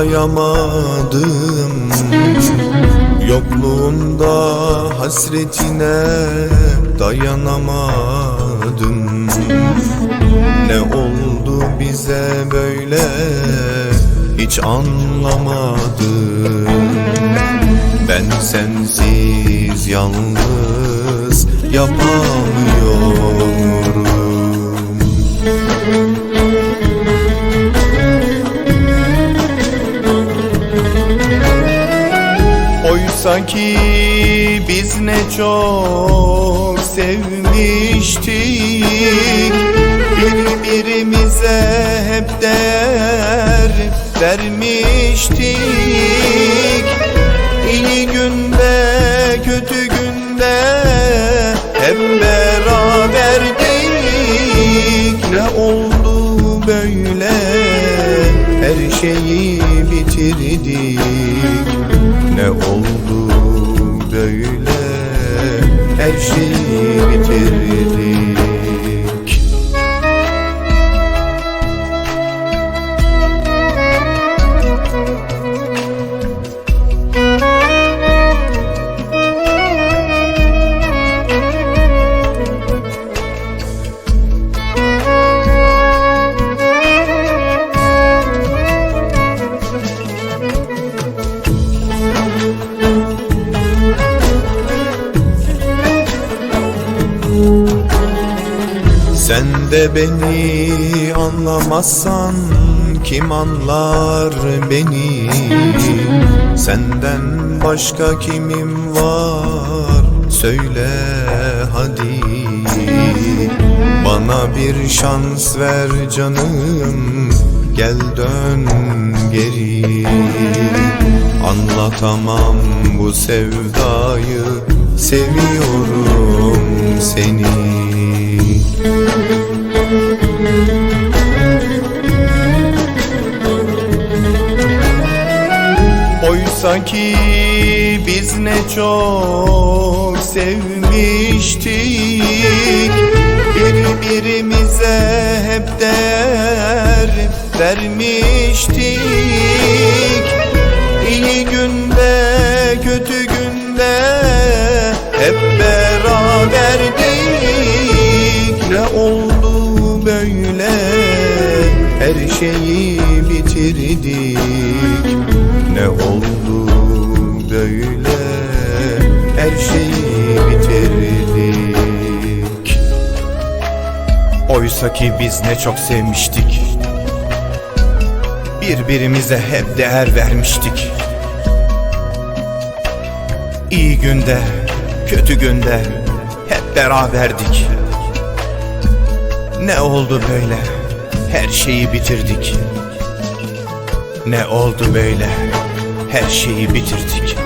anlayamadım Yokluğunda hasretine dayanamadım. Ne oldu bize böyle? Hiç anlamadım. Ben sensiz yalnız yapamıyorum Oysa ki biz ne çok sevmiştik. Birbirimize hep değer vermiştik. İyi günde kötü günde hep beraberdik Ne oldu böyle? Her şeyi bitirdik ne oldu böyle. Her şeyi bitirdik Sen de beni anlamazsan kim anlar beni? Senden başka kimim var? Söyle hadi. Bana bir şans ver canım. Gel dön geri. Anlatamam bu sevdayı. Seviyorum seni Oysa ki biz ne çok sevmiştik. Birbirimize hep değer vermiştik. İyi günde kötü günde hep beraberdik her şeyi bitirdik. Ne oldu böyle? Her şeyi bitirdik. Oysa ki biz ne çok sevmiştik. Birbirimize hep değer vermiştik. İyi günde, kötü günde hep beraberdik. Ne oldu böyle? Her şeyi bitirdik Ne oldu böyle? Her şeyi bitirdik